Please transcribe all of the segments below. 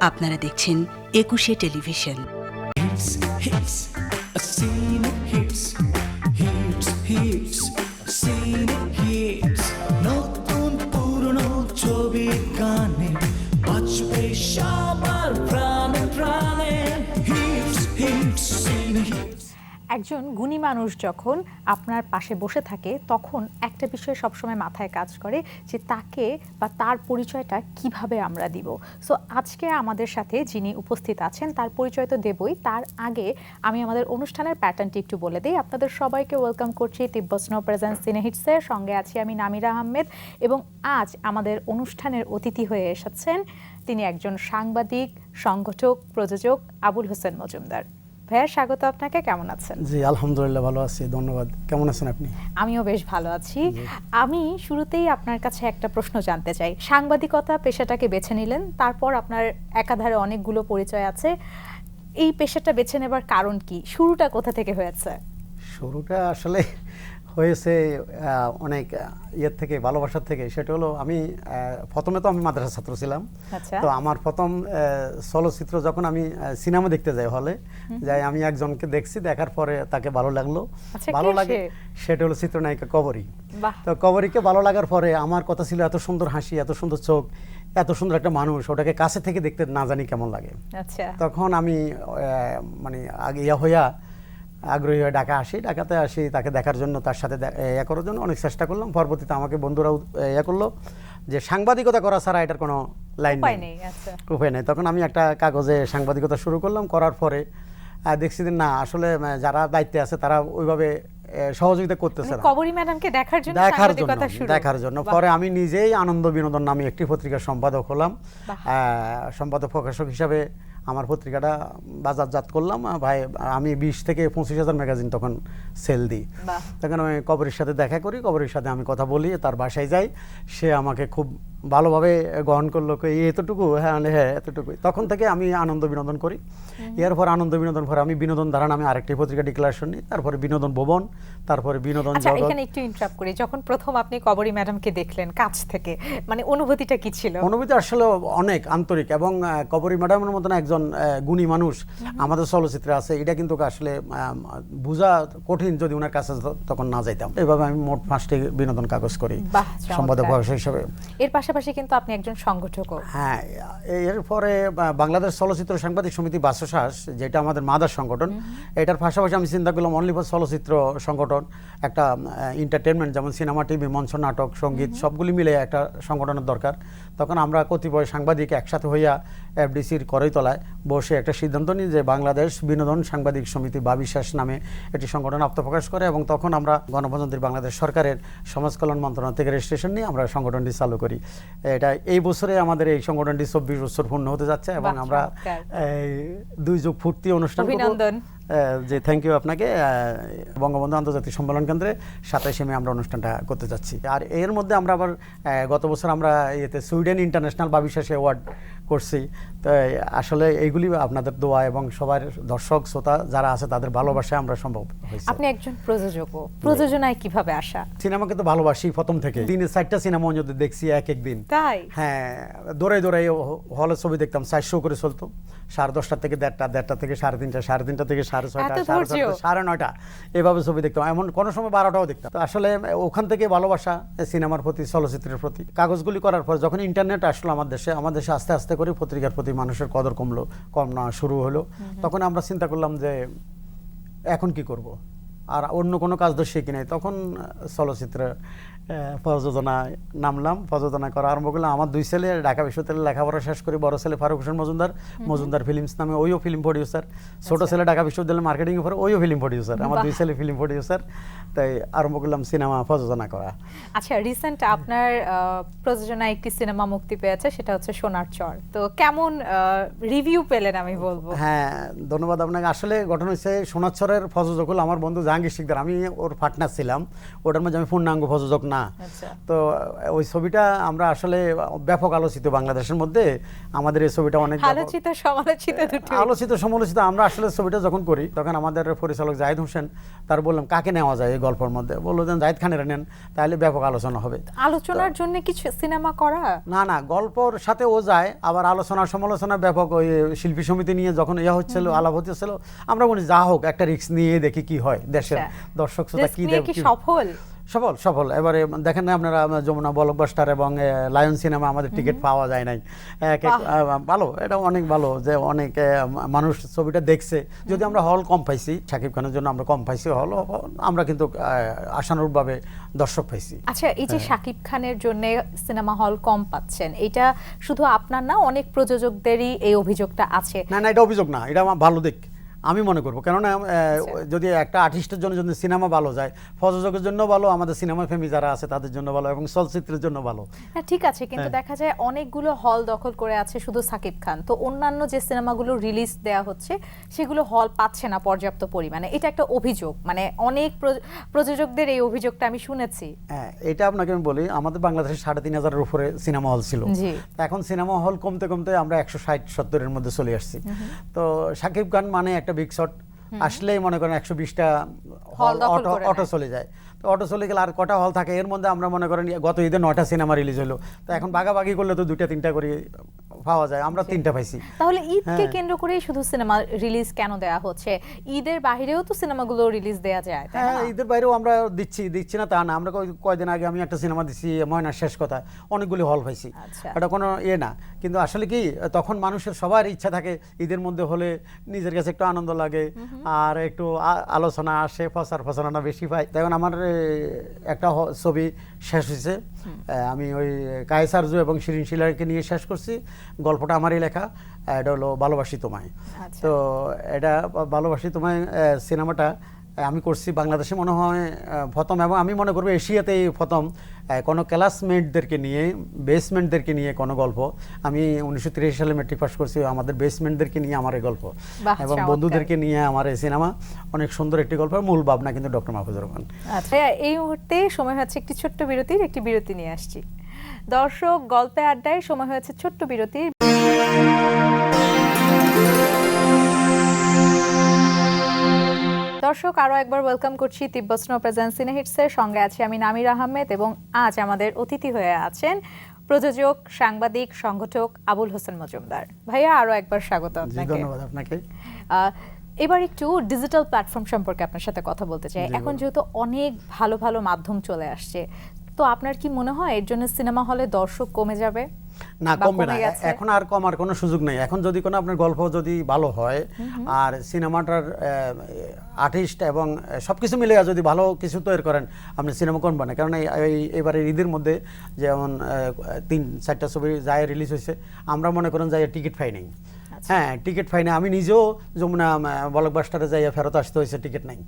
আপনারা দেখছেন Ekushey television Hits, hits, a scene hits, hits, hits, a একজন গুণী মানুষ যখন আপনার পাশে বসে থাকে, তখন একটা বিষয় সবসময় মাথায় কাজ করে যে তাকে বা তার পরিচয়টা কীভাবে আমরা দিব। সো আজকে আমাদের সাথে যিনি উপস্থিত আছেন, তার পরিচয় তো দেবই। তার আগে আমি আমাদের অনুষ্ঠানের প্যাটার্নটি একটু বলে দিই। আপনাদের সবাইকে ওয়েলকাম করছি তিব্বত স্নো প্রেজেন্স সিনেহিটসের সঙ্গে আছি আমি নামিরা আহমেদ এবং আজ আমাদের অনুষ্ঠানের অতিথি হয়ে এসেছেন তিনি একজন সাংবাদিক, সংগঠক, প্রযোজক আবুল হোসেন মজুমদার। ভাইয়া স্বাগত আপনাকে। কেমন আছেন? জি আলহামদুলিল্লাহ ভালো আছি ধন্যবাদ। কেমন আছেন আপনি? আমিও বেশ ভালো আছি। আমি শুরুতেই আপনার কাছে একটা প্রশ্ন জানতে চাই। সাংবাদিকতা পেশাটাকে বেছে নিলেন তারপর আপনার একাধারে অনেকগুলো পরিচয় আছে। এই পেশাটা বেছে নেবার কারণ কি? শুরুটা কোথা থেকে হয়েছে? শুরুটা আসলে হয়েছে অনেক ইয়ের থেকে ভালোবাসার থেকে সেটা হলো আমি প্রথমে তো আমি মাদ্রাসা ছাত্র ছিলাম। আচ্ছা। তো আমার প্রথম চলচ্চিত্র যখন আমি সিনেমা দেখতে যাই হলে যাই আমি একজনকে দেখছি দেখার পরে তাকে ভালো লাগল। আচ্ছা, ভালো লাগে সেটা হলো চিত্রনায়িকা কবরী। তো কবরীকে ভালো লাগার পরে আমার কথা ছিল এত সুন্দর হাসি এত সুন্দর চোখ এত সুন্দর একটা মানুষ ওটাকে কাছে থেকে দেখতে না জানি কেমন লাগে। আচ্ছা। তখন আমি মানে আগে ইয়া হইয়া আগ্রহী হয়ে ঢাকা আসি। ঢাকাতে আসি তাকে দেখার জন্য তার সাথে ইয়া করার জন্য অনেক চেষ্টা করলাম। পরবর্তীতে আমাকে বন্ধুরাও ইয়ে করল যে সাংবাদিকতা করা ছাড়া এটার কোনো লাইন নেই। আচ্ছা। উপায় নেই। তখন আমি একটা কাগজে সাংবাদিকতা শুরু করলাম। করার পরে দেখছি যে না আসলে যারা দায়িত্বে আছে তারা ওইভাবে সহযোগিতা করতেছে মানে না। কবরী ম্যাডামকে দেখার জন্য দেখার জন্য দেখার জন্য। পরে আমি নিজেই আনন্দ বিনোদন নামে একটি পত্রিকার সম্পাদক হলাম। আহ, সম্পাদক প্রকাশক হিসাবে আমার পত্রিকাটা বাজারজাত করলাম ভাই আমি বিশ থেকে পঁচিশ হাজার ম্যাগাজিন তখন সেল দিই। তখন আমি কবরের সাথে দেখা করি কবরের সাথে আমি কথা বলি তার বাসায় যাই। সে আমাকে খুব ভালোভাবে গ্রহণ করল এতটুকু হ্যাঁ হ্যাঁ এতটুকু তখন থেকে আমি আনন্দ বিনোদন করি। এরপর আনন্দ বিনোদন পরে আমি বিনোদন ধারা নামে আরেকটি পত্রিকা ডিক্লারেশন নিই তারপরে বিনোদন ভবন তারপরে বিনোদন আচ্ছা জগৎ। এখানে একটু ইন্টারাপ্ট করি। যখন প্রথম আপনি কবরী ম্যাডামকে দেখলেন কাছ থেকে মানে অনুভূতিটা কি ছিল? অনুভূতি আসলে অনেক আন্তরিক এবং কবরী ম্যাডামের মতন একজন গুণী মানুষ আমাদের চলচ্চিত্রে আছে। এটা কিন্তু আসলে বোঝা কঠিন যদি ওনার কাছে তখন না যাইতাম। এভাবে আমি মোট পাঁচটি বিনোদন কাগজ করি। সম্পাদক। হিসেবে। এর পাশাপাশি কিন্তু আপনি একজন সংগঠকও। হ্যাঁ এরপরে বাংলাদেশ চলচ্চিত্র সাংবাদিক সমিতি বাসশ্বাস যেটা আমাদের মাদার সংগঠন এটার পাশাপাশি আমি চিন্তা করলাম অনলি ফর চলচ্চিত্র সংগঠন একটা এন্টারটেনমেন্ট যেমন সিনেমা টিভি মঞ্চ নাটক সংগীত সবগুলি মিলে একটা সংগঠনের দরকার। তখন আমরা কতিপয় সাংবাদিক একসাথে হইয়া এফডিসির করইতলায় বসে একটা সিদ্ধান্ত নিই যে বাংলাদেশ বিনোদন সাংবাদিক সমিতি বা বিশ্বাস নামে একটি সংগঠন আত্মপ্রকাশ করে এবং তখন আমরা গণপ্রজাতন্ত্রী বাংলাদেশ সরকারের সমাজ কল্যাণ মন্ত্রণালয় থেকে রেজিস্ট্রেশন নিয়ে আমরা সংগঠনটি চালু করি। এটা এই বছরে আমাদের এই সংগঠনটি চব্বিশ বছর পূর্ণ হতে যাচ্ছে এবং আমরা এই দুই যুগ ফুর্তি অনুষ্ঠান। যে থ্যাংক ইউ আপনাকে বঙ্গবন্ধু আন্তর্জাতিক সম্মেলন কেন্দ্রে সাতাশে মে আমরা অনুষ্ঠানটা করতে যাচ্ছি। আর এর মধ্যে আমরা আবার গত বছর আমরা ইয়েতে সুইডেন ইন্টারন্যাশনাল বাবিশ্বাসী অ্যাওয়ার্ড করছি। তো আসলে এইগুলি আপনাদের দোয়া এবং সবার দর্শক শ্রোতা যারা আছে তাদের ভালোবাসায় আমরা সম্ভব হয়েছে। আপনি একজন প্রযোজকও প্রযোজনায় কীভাবে আসা? সিনেমাকে তো ভালোবাসি প্রথম থেকে। দিনে চারটা সিনেমা যদি দেখছি এক এক দিন। তাই? হ্যাঁ দৌড়াই দৌড়াই হলে ছবি দেখতাম চারশো করে চলতো। সাড়ে দশটা থেকে দেড়টা দেড়টা থেকে সাড়ে তিনটা সাড়ে তিনটা থেকে সাড়ে ছয়টা সাড়ে ধৈর্য? সাড়ে নয়টা এভাবে ছবি দেখতাম। এমন কোনো সময় বারোটাও দেখতাম। তো আসলে ওখান থেকে ভালোবাসা সিনেমার প্রতি চলচ্চিত্রের প্রতি। কাগজগুলি করার পর যখন ইন্টারনেট আসলো আমার দেশে আমার দেশে আস্তে আস্তে করে পত্রিকার প্রতি মানুষের কদর কমলো কম না শুরু হলো। তখন আমরা চিন্তা করলাম যে এখন কি করব? আর অন্য কোনো কাজ তো শিখি নাই। তখন চলচ্চিত্রে প্রযোজনায় নামলাম প্রযোজনা করা আরম্ভ করলাম। আমার দুই ছেলে ঢাকা বিশ্ববিদ্যালয়ে লেখাপড়া শেষ করে বড় ছেলে ফারুক হোসেন মজুমদার। মজুমদার ফিল্মস নামে ওইও ফিল্ম প্রডিউসার ছোট ছেলে ঢাকা বিশ্ববিদ্যালয়ে মার্কেটিং পরে ওইও ফিল্ম প্রডিউসার আমার দুই ছেলে ফিল্ম প্রডিউসার তাই আরম্ভ করলাম সিনেমা প্রযোজনা করা। আচ্ছা রিসেন্ট আপনার প্রযোজনায় একটি সিনেমা মুক্তি পেয়েছে সেটা হচ্ছে সোনার চর। তো কেমন রিভিউ পেলেন আমি বলব? হ্যাঁ ধন্যবাদ আপনাকে। আসলে ঘটনা হচ্ছে সোনাচ্ছরের প্রযোজক হলো আমার বন্ধু জাহাঙ্গীর শিকদার। আমি ওর পার্টনার ছিলাম। ওটার মধ্যে আমি পূর্ণাঙ্গ প্রযোজক না না। আচ্ছা। তো ওই ছবিটা আমরা আসলে ব্যাপক আলোচিত বাংলাদেশের মধ্যে। আমাদের এই ছবিটা অনেক আলোচিত সমালোচিত আলোচিত সমালোচিত আমরা আসলে ছবিটা যখন করি তখন আমাদের পরিচালক জাহিদ হোসেন তার বললাম কাকে নেওয়া যায় এই গল্পের মধ্যে? বলল যে জাহিদ খানের নেন তাহলে ব্যাপক আলোচনা হবে। আলোচনার জন্য কিছু সিনেমা করা? না না গল্পর সাথে ও যায় আবার আলোচনা সমালোচনা ব্যাপক ওই শিল্পী সমিতি নিয়ে যখন ইয়া হচ্ছিল আলাপ হচ্ছিল আমরা বলি যা হোক একটা রিস্ক নিয়ে দেখি কি হয় দেশের আচ্ছা। দর্শক শ্রোতা কি কি কি- সফল? সফল সফল। এবারে দেখেন না আপনারা যমুনা ব্লকবাস্টার এবং লায়ন সিনেমা আমাদের টিকিট পাওয়া যায় নাই। ভালো এটা অনেক ভালো যে অনেক মানুষ ছবিটা দেখছে। যদি আমরা হল কম পাইছি শাকিব খানের জন্য আমরা কম পাইছি হল আমরা কিন্তু আশানুরূপভাবে দর্শক পাইছি। আচ্ছা এই হ্যাঁ। যে শাকিব খানের জন্য সিনেমা হল কম পাচ্ছেন এটা শুধু আপনার না অনেক প্রযোজকদেরই এই অভিযোগটা আছে? না না এটা অভিযোগ না এটা আমার ভালো দিক। আমি মনে করব। কেননা আচ্ছা। যদি একটা আর্টিস্টের জন্য যদি সিনেমা ভালো যায় প্রযোজকের জন্য ভালো আমাদের সিনেমা প্রেমী যারা আছে তাদের জন্য ভালো এবং চলচ্চিত্রের জন্য ভালো। হ্যাঁ ঠিক আছে কিন্তু হ্যাঁ। দেখা যায় অনেকগুলো হল দখল করে আছে শুধু সাকিব খান। তো অন্যান্য যে সিনেমাগুলো রিলিজ দেয়া হচ্ছে সেগুলো হল পাচ্ছে না পর্যাপ্ত পরিমাণে। এটা একটা অভিযোগ। মানে অনেক প্র- প্রযোজকদের এই অভিযোগটা আমি শুনেছি। হ্যাঁ এটা আপনাকে আমি বলি আমাদের বাংলাদেশে সাড়ে তিন হাজারের উপরে সিনেমা হল ছিল। এখন সিনেমা হল কমতে কমতে আমরা একশো ষাট সত্তরের মধ্যে চলে আসছি। তো সাকিব খান মানে একটা বিগ শট আসলেই মনে করেন একশো বিশটা অটো অটো চলে যায়। অটো চলে গেলে আর কটা হল থাকে? এর মধ্যে আমরা মনে করেন গত ঈদে নয়টা সিনেমা রিলিজ হলো। তো এখন ভাগাভাগি করলে তো দুইটা তিনটা করে পাওয়া যায়। আমরা তিনটা পাইছি। তাহলে ঈদকে হ্যাঁ। কেন্দ্র করেই শুধু সিনেমা রিলিজ কেন দেয়া হচ্ছে? ঈদের বাইরেও তো সিনেমাগুলো রিলিজ দেয়া যায় হ্যাঁ ঈদের বাইরেও আমরা দিচ্ছি দিচ্ছি না তা না। আমরা কয়- কয়দিন আগে আমি একটা সিনেমা দিচ্ছি ময়নার শেষ কথা। অনেকগুলি হল পাইছি। আচ্ছা। এটা কোনো ইয়ে না। কিন্তু আসলে কি তখন মানুষের সবার ইচ্ছা থাকে ঈদের মধ্যে হলে নিজের কাছে একটু আনন্দ লাগে। আর একটু আ- আলোচনা আসে ফসার ফসানা বেশি পাই তখন আমার এ, একটা ছবি শেষ হয়েছে। আমি ওই কায়েসার্য এবং শিরিন শিলারকে নিয়ে শেষ করছি। গল্পটা আমারই লেখা। এটা হলো ভালোবাসি তোমায়। আচ্ছা। তো এটা ভালোবাসি তোমায় সিনেমাটা আমি করছি বাংলাদেশে মনে হয় প্রথম এবং আমি মনে করব এশিয়াতেই প্রথম কোনো ক্লাসমেটদেরকে নিয়ে বেসমেন্টদেরকে নিয়ে কোনো গল্প। আমি উনিশশো সালে মেট্রিক পাস করছি আমাদের বেসমেন্টদেরকে নিয়ে আমার এই গল্প। এবং বন্ধুদেরকে নিয়ে আমার এই সিনেমা অনেক সুন্দর একটি গল্প মূল ভাবনা কিন্তু ডক্টর মাহফুজুর রহমান। আচ্ছা এই মুহূর্তে সময় হচ্ছে একটি ছোট্ট বিরতির একটি বিরতি নিয়ে আসছি। দর্শক গল্পে আড্ডায় সময় হয়েছে ছোট্ট বিরতির দর্শক আরও একবার ওয়েলকাম করছি তিব্বত স্নো প্রেজেন্স সিনে সঙ্গে আছি আমি নামির আহমেদ এবং আজ আমাদের অতিথি হয়ে আছেন প্রযোজক সাংবাদিক সংগঠক আবুল হোসেন মজুমদার। ভাইয়া আরও একবার স্বাগত আপনাকে। ধন্যবাদ আপনাকে। এবার একটু ডিজিটাল প্ল্যাটফর্ম সম্পর্কে আপনার সাথে কথা বলতে চাই। এখন যেহেতু অনেক ভালো ভালো মাধ্যম চলে আসছে তো আপনার কি মনে হয় এর জন্য সিনেমা হলে দর্শক কমে যাবে? না কমবে না। এখন আর কমার কোনো সুযোগ নেই। এখন যদি কোনো আপনার গল্প যদি ভালো হয় আর সিনেমাটার আর্টিস্ট এবং সব কিছু মিলে যদি ভালো কিছু তৈরি করেন আপনি সিনেমা করবেন না। কারণ এই- এবারে ঈদের মধ্যে যেমন তিন চারটা ছবি যায় রিলিজ হয়েছে আমরা মনে করেন যাই টিকিট পাই নাই। আচ্ছা। হ্যাঁ টিকিট পাই না আমি নিজেও যমুনা বলকবাস্টারে যাইয়া ফেরত আসতে হয়েছে টিকিট নাই।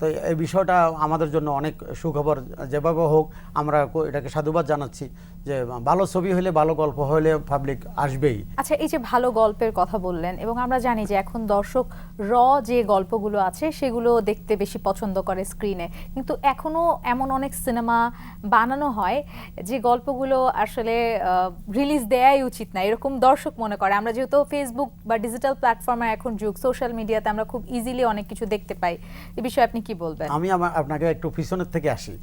তো এই বিষয়টা আমাদের জন্য অনেক সুখবর। যেভাবে হোক আমরা এটাকে সাধুবাদ জানাচ্ছি। যে ভালো ছবি হলে ভালো গল্প হলে পাবলিক আসবেই। আচ্ছা এই যে ভালো গল্পের কথা বললেন এবং আমরা জানি যে এখন দর্শক র যে গল্পগুলো আছে সেগুলো দেখতে বেশি পছন্দ করে স্ক্রিনে কিন্তু এখনও এমন অনেক সিনেমা বানানো হয় যে গল্পগুলো আসলে রিলিজ দেয়াই উচিত না। এরকম দর্শক মনে করে। আমরা যেহেতু ফেসবুক বা ডিজিটাল প্ল্যাটফর্মে এখন যুগ সোশ্যাল মিডিয়াতে আমরা খুব ইজিলি অনেক কিছু দেখতে পাই। এ বিষয়ে আপনি কি বলবেন? আমি আমার আপনাকে একটু পিছনের থেকে আসি।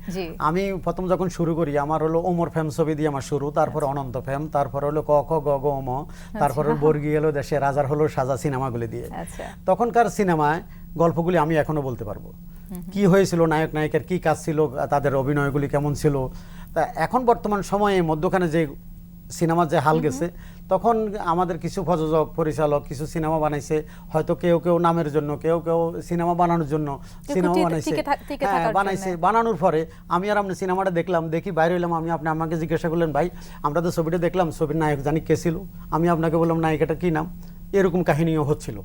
আমি প্রথম যখন শুরু করি আমার হলো ওমর ফেম ছবি দিয়ে আমার শুরু তারপর অনন্ত ফেম তারপর হলো ক খ গ গ ম তারপর বর্গী এলো দেশে রাজার হলো সাজা সিনেমাগুলি দিয়ে। আচ্ছা। তখনকার সিনেমায় গল্পগুলি আমি এখনও বলতে পারব। কি হয়েছিল নায়ক নায়িকার কি কাজ ছিল তাদের অভিনয়গুলি কেমন ছিল? তা এখন বর্তমান সময়ে মধ্যখানে যে সিনেমার যে হাল গেছে তখন আমাদের কিছু প্রযোজক পরিচালক কিছু সিনেমা বানাইছে। হয়তো কেউ কেউ নামের জন্য কেউ কেউ সিনেমা বানানোর জন্য সিনেমা বানাইছে। হ্যাঁ বানাইছে। বানানোর পরে আমি আর আপনি সিনেমাটা দেখলাম দেখি বাইরে হইলাম আমি আপনি আমাকে জিজ্ঞাসা করলেন ভাই আমরা তো ছবিটা দেখলাম ছবির নায়ক জানি কে ছিল? আমি আপনাকে বললাম নায়িকাটা কি নাম? এরকম কাহিনীও হচ্ছিল।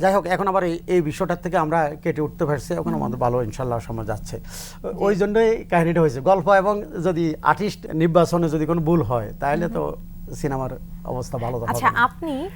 যাই হোক এখন আবার এই- এই বিষয়টার থেকে আমরা কেটে উঠতে পারছি। এখন আমাদের ভালো ইনশাল্লাহ সময় যাচ্ছে। ওই জন্যই কাহিনীটা হয়েছে। গল্প এবং যদি আর্টিস্ট নির্বাচনে যদি কোনো ভুল হয় তাহলে তো সিনেমার অবস্থা ভালো আচ্ছা আপনি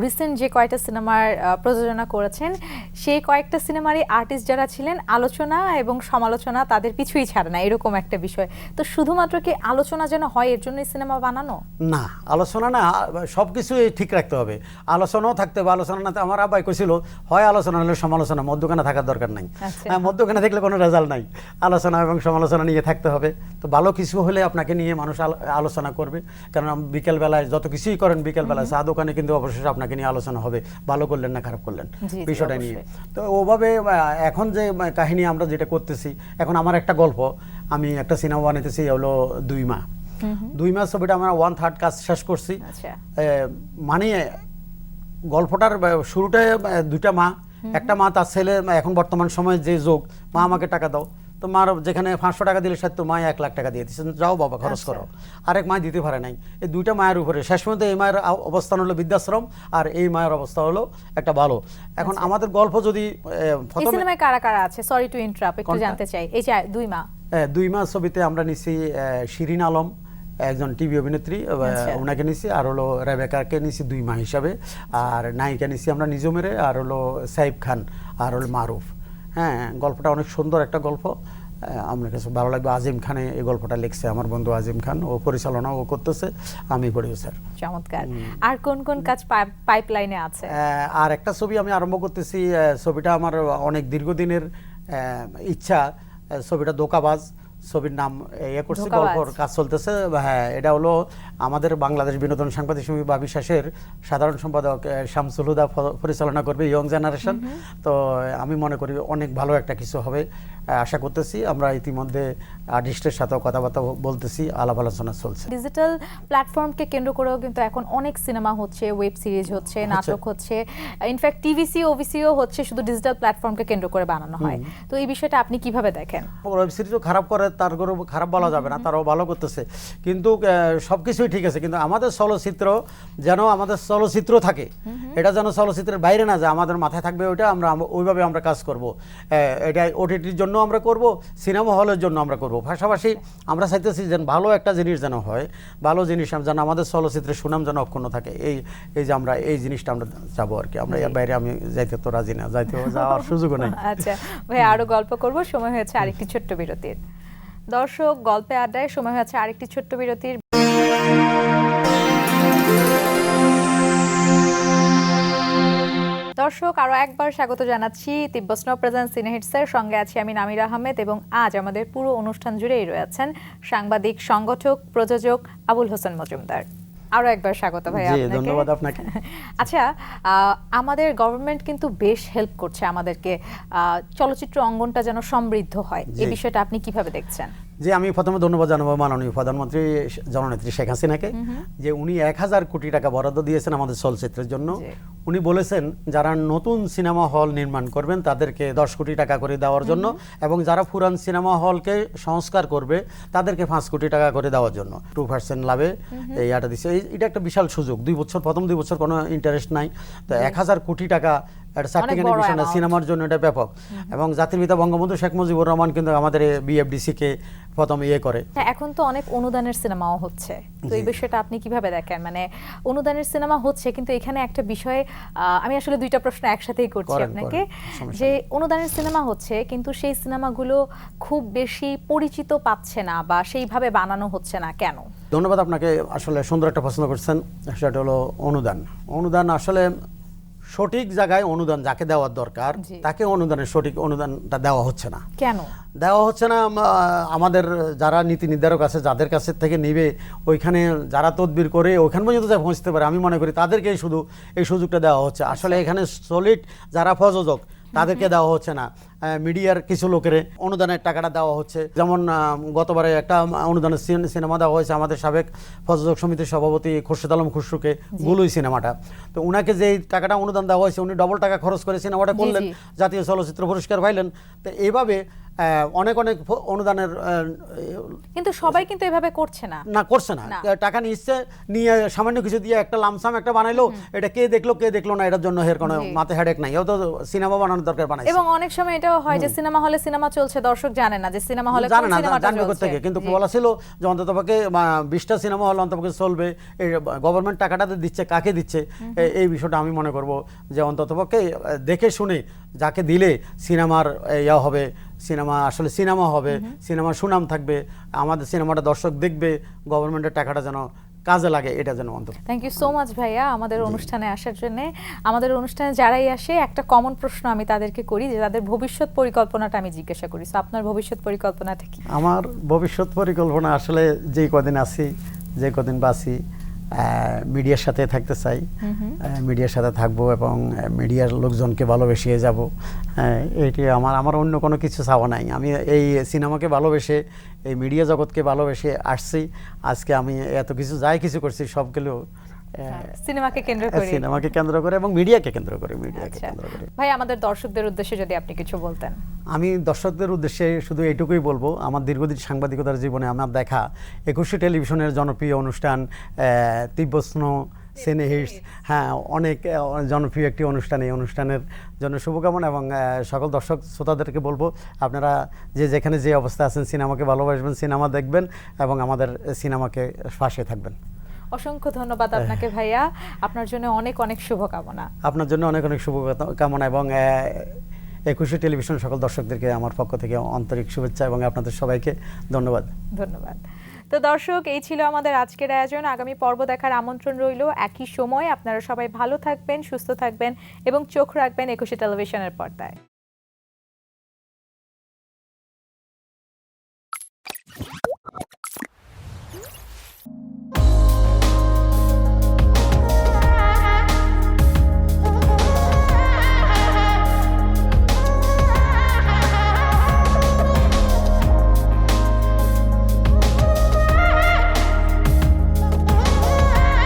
রিসেন্ট যে কয়েকটা সিনেমার প্রযোজনা করেছেন সেই কয়েকটা সিনেমারই আর্টিস্ট যারা ছিলেন আলোচনা এবং সমালোচনা তাদের পিছুই ছাড়ে না এরকম একটা বিষয়। তো শুধুমাত্র কি আলোচনা যেন হয় এর জন্যই সিনেমা বানানো? না আলোচনা না সব কিছুই ঠিক রাখতে হবে। আলোচনাও থাকতে হবে আলোচনা না আমার আব্বাই কইছিল হয় আলোচনা হলে সমালোচনা মধ্যখানে থাকার দরকার নাই। আচ্ছা। হ্যাঁ, মধ্যখানে দেখলে কোনো রেজাল্ট নাই। আলোচনা এবং সমালোচনা নিয়ে থাকতে হবে। তো ভালো কিছু হলে আপনাকে নিয়ে মানুষ আলো- আলোচনা করবে। কারণ বিকেলবেলায় যত কিছুই করেন বিকেলবেলায় চা দোকানে কিন্তু অবশেষে আপনাকে নিয়ে আলোচনা হবে। ভালো করলেন না খারাপ করলেন? বিষয়টা নিয়ে। তো ওভাবে এখন যে কাহিনী আমরা যেটা করতেছি এখন আমার একটা গল্প আমি একটা সিনেমা বানাইতেছি হলো দুই মা। দুই মাস ছবিটা আমরা ওয়ান থার্ড কাজ শেষ করছি। আচ্ছা। মানে গল্পটার আহ, দুইটা মা। একটা মা তার ছেলে এখন বর্তমান সময়ে যে যোগ মা আমাকে টাকা দাও। তো মার যেখানে পাঁচশো টাকা দিলে সাথে মা এক লাখ টাকা দিয়ে দিচ্ছেন যাও বাবা খরচ আচ্ছা। করো। আরেক মায় দিতে পারে নাই। এই দুইটা মায়ের উপরে। শেষ পর্যন্ত এই মায়ের অবস্থান হলো বৃদ্ধাশ্রম আর এই মায়ের অবস্থা হলো একটা ভালো এখন আমাদের গল্প যদি সিনেমায় কারা কারা আছে? সরি টু ইন্টারাপ্ট একটু জানতে চাই। এই যে দুই মা। দুই মা ছবিতে আমরা নিছি শিরিন আলম একজন টিভি অভিনেত্রী আচ্ছা। ওনাকে নিছি আর হলো রেবেকাকে নিছি দুই মা হিসাবে। আর নায়িকা নিছি আমরা নিজমেরে আর হলো সাইফ খান আর হলো মারুফ। হ্যাঁ গল্পটা অনেক সুন্দর একটা গল্প। আপনার আমার কাছে ভালো লাগবে। আজিম খানে এই গল্পটা লিখছে আমার বন্ধু আজিম খান। ও পরিচালনা ও করতেছে। আমি প্রডিউসার চমৎকার। আর কোন কোন কাজ পাইপলাইনে আছে? আর একটা ছবি আমি আরম্ভ করতেছি। ছবিটা আমার অনেক দীর্ঘদিনের ইচ্ছা। ছবিটা দোকাবাজ ছবির নাম ইয়ে করছি গল্পর কাজ চলতেছে। হ্যাঁ এটা হলো আমাদের বাংলাদেশ বিনোদন সাংবাদিক সমিতি বা বিশ্বাসের সাধারণ সম্পাদক শামসুল হুদা পরিচালনা করবে ইয়ং জেনারেশন। তো আমি মনে করি অনেক ভালো একটা কিছু হবে আশা করতেছি। আমরা ইতিমধ্যে আর্টিস্টের সাথেও কথাবার্তা বলতেছি আলাপ আলোচনা চলছে। ডিজিটাল প্ল্যাটফর্মকে কেন্দ্র করেও কিন্তু এখন অনেক সিনেমা হচ্ছে ওয়েব সিরিজ হচ্ছে নাটক হচ্ছে। ইনফ্যাক্ট টিভিসি ওভিসিও হচ্ছে শুধু ডিজিটাল প্ল্যাটফর্মকে কেন্দ্র করে বানানো হয়। তো এই বিষয়টা আপনি কীভাবে দেখেন? ওয়েব সিরিজও খারাপ করে তার গরু খারাপ বলা যাবে না, তারাও ভালো করতেছে। কিন্তু সব কিছুই ঠিক আছে। কিন্তু আমাদের চলচ্চিত্র যেন আমাদের চলচ্চিত্র থাকে, এটা যেন চলচ্চিত্রের বাইরে না যায়, আমাদের মাথায় থাকবে ওইটা, আমরা ওইভাবে আমরা কাজ করব। এটা ওটিটির জন্য আমরা করব, সিনেমা হলের জন্য আমরা করব। পাশাপাশি আমরা চাইতেছি যেন ভালো একটা জিনিস যেন হয়, ভালো জিনিস যেন আমাদের চলচ্চিত্রের সুনাম যেন অক্ষুণ্ণ থাকে। এই এই যে আমরা, এই জিনিসটা আমরা যাব আর কি। আমরা এর বাইরে আমি যাইতে তো রাজি না, যাইতে যাওয়ার সুযোগও নেই। আচ্ছা ভাই আরও গল্প করব, সময় হয়েছে আরেকটি ছোট্ট বিরতির। দর্শক, গল্পে আড্ডায় সময় হয়েছে আরেকটি ছোট্ট বিরতির। দর্শক আরও একবার স্বাগত জানাচ্ছি তিব্বস্ন প্রেজেন্ট সিনেহিটসের সঙ্গে আছি আমি নামির আহমেদ এবং আজ আমাদের পুরো অনুষ্ঠান জুড়েই রয়েছেন সাংবাদিক, সংগঠক, প্রযোজক আবুল হোসেন মজুমদার। আরও একবার স্বাগত ভাই জি আপনাকে। ধন্যবাদ আপনাকে। আচ্ছা আহ, আমাদের গভর্নমেন্ট কিন্তু বেশ হেল্প করছে আমাদেরকে। আহ, চলচ্চিত্র অঙ্গনটা যেন সমৃদ্ধ হয়। এই বিষয়টা আপনি কীভাবে দেখছেন? যে আমি প্রথমে ধন্যবাদ জানাব মাননীয় প্রধানমন্ত্রী জননেত্রী শেখ হাসিনাকে যে উনি এক হাজার কোটি টাকা বরাদ্দ দিয়েছেন আমাদের চলচ্চিত্রের জন্য। উনি বলেছেন যারা নতুন সিনেমা হল নির্মাণ করবেন তাদেরকে দশ কোটি টাকা করে দেওয়ার জন্য এবং যারা পুরান সিনেমা হলকে সংস্কার করবে তাদেরকে পাঁচ কোটি টাকা করে দেওয়ার জন্য। টু পার্সেন্ট লাভে এই আটা দিচ্ছে। এটা একটা বিশাল সুযোগ। দুই বছর প্রথম দুই বছর কোনো ইন্টারেস্ট নাই। তো এক হাজার কোটি টাকা একটা সার্টিফিকেট বিষয় না সিনেমার জন্য এটা ব্যাপক। এবং জাতির পিতা বঙ্গবন্ধু শেখ মুজিবুর রহমান কিন্তু আমাদের বিএফডিসি কে প্রথম ইয়ে করে। এখন তো অনেক অনুদানের সিনেমাও হচ্ছে। তো এই বিষয়টা আপনি কীভাবে দেখেন? মানে অনুদানের সিনেমা হচ্ছে কিন্তু এখানে একটা বিষয় আমি আসলে দুইটা প্রশ্ন একসাথেই করছি আপনাকে। যে অনুদানের সিনেমা হচ্ছে কিন্তু সেই সিনেমাগুলো খুব বেশি পরিচিত পাচ্ছে না বা সেইভাবে বানানো হচ্ছে না কেন? ধন্যবাদ আপনাকে। আসলে সুন্দর একটা প্রশ্ন করছেন। সেটা হলো অনুদান। অনুদান আসলে সঠিক জায়গায় অনুদান যাকে দেওয়ার দরকার তাকে অনুদানের সঠিক অনুদানটা দেওয়া হচ্ছে না। কেন? দেওয়া হচ্ছে না আমাদের যারা নীতি নির্ধারক আছে যাদের কাছে থেকে নিবে ওইখানে যারা তদবির করে ওইখান পর্যন্ত যা পৌঁছতে পারে আমি মনে করি তাদেরকেই শুধু এই সুযোগটা দেওয়া হচ্ছে। আসলে এখানে সলিড যারা প্রযোজক তাদেরকে দেওয়া হচ্ছে না। মিডিয়ার কিছু লোকের অনুদানের টাকাটা দেওয়া হচ্ছে। যেমন গতবারে একটা অনুদানের সিনেমা দেওয়া হয়েছে আমাদের সাবেক প্রযোজক সমিতির সভাপতি খুরশেদ আলম খুসরুকে গুলুই সিনেমাটা। তো উনাকে যে টাকাটা অনুদান দেওয়া হয়েছে উনি ডবল টাকা খরচ করে সিনেমাটা করলেন জাতীয় চলচ্চিত্র পুরস্কার পাইলেন। তো এইভাবে অনেক অনেক অনুদানের কিন্তু সবাই কিন্তু এভাবে করছে না। না করছে না। টাকা নিচ্ছে নিয়ে সামান্য কিছু দিয়ে একটা লামসাম একটা বানাইলো। এটা কে দেখল কে দেখল না এটার জন্য এর কোনো জি। মাথায় হেডেক নাই। ও তো সিনেমা বানানোর দরকার বানাইছে। এবং অনেক সময় এটাও হয় যে সিনেমা হলে সিনেমা চলছে দর্শক জানে না যে সিনেমা হলে জানে না জানবে চলছে। থেকে কিন্তু বলা ছিল যে অন্ততপক্ষে বিশটা সিনেমা হল অন্ততপক্ষে চলবে। এই গভর্নমেন্ট টাকাটা দিচ্ছে কাকে দিচ্ছে? এই বিষয়টা আমি মনে করব যে অন্ততপক্ষে দেখে শুনে যাকে দিলে সিনেমার ইয়া হবে সিনেমা আসলে সিনেমা হবে সিনেমার সুনাম থাকবে আমাদের সিনেমাটা দর্শক দেখবে গভর্নমেন্টের টাকাটা যেন কাজে লাগে এটা যেন অন্তত। থ্যাংক ইউ সো মাচ ভাইয়া আমাদের অনুষ্ঠানে আসার জন্য। আমাদের অনুষ্ঠানে যারাই আসে একটা কমন প্রশ্ন আমি তাদেরকে করি যে তাদের ভবিষ্যৎ পরিকল্পনাটা আমি জিজ্ঞাসা করি। So, আপনার ভবিষ্যৎ পরিকল্পনাটা কি? আমার ভবিষ্যৎ পরিকল্পনা আসলে যেই কদিন আছি যে কদিন বাঁচি মিডিয়ার সাথে থাকতে চাই। মিডিয়ার সাথে থাকব এবং মিডিয়ার লোকজনকে ভালোবেসে যাব। এটি আমার আমার অন্য কোনো কিছু চাওয়া নাই। আমি এই সিনেমাকে ভালোবেসে এই মিডিয়া জগৎকে ভালোবেসে আসছি। আজকে আমি এত কিছু যাই কিছু করছি সবগুলো সিনেমাকে কেন্দ্র করে। সিনেমাকে কেন্দ্র করে এবং মিডিয়াকে কেন্দ্র করে মিডিয়াকে আচ্ছা। কেন্দ্র করে। ভাই আমাদের দর্শকদের উদ্দেশ্যে যদি আপনি কিছু বলতেন। আমি দর্শকদের উদ্দেশ্যে শুধু এইটুকুই বলব আমার দীর্ঘদিন সাংবাদিকতার জীবনে আমার দেখা একুশে টেলিভিশনের জনপ্রিয় অনুষ্ঠান তিব্বস্ন সেনে হিটস হ্যাঁ অনেক জনপ্রিয় একটি অনুষ্ঠান। এই অনুষ্ঠানের জন্য শুভকামনা এবং সকল দর্শক শ্রোতাদেরকে বলব আপনারা যে যেখানে যে অবস্থা আছেন সিনেমাকে ভালোবাসবেন সিনেমা দেখবেন এবং আমাদের সিনেমাকে পাশে থাকবেন। অসংখ্য ধন্যবাদ আপনাকে ভাইয়া। আপনার জন্য অনেক অনেক শুভকামনা। আপনার জন্য অনেক অনেক শুভকামনা এবং একুশে টেলিভিশন সকল দর্শকদেরকে আমার পক্ষ থেকে আন্তরিক শুভেচ্ছা এবং আপনাদের সবাইকে ধন্যবাদ। ধন্যবাদ। তো দর্শক এই ছিল আমাদের আজকের আয়োজন। আগামী পর্ব দেখার আমন্ত্রণ রইল একই সময়। আপনারা সবাই ভালো থাকবেন সুস্থ থাকবেন এবং চোখ রাখবেন একুশে টেলিভিশনের পর্দায়।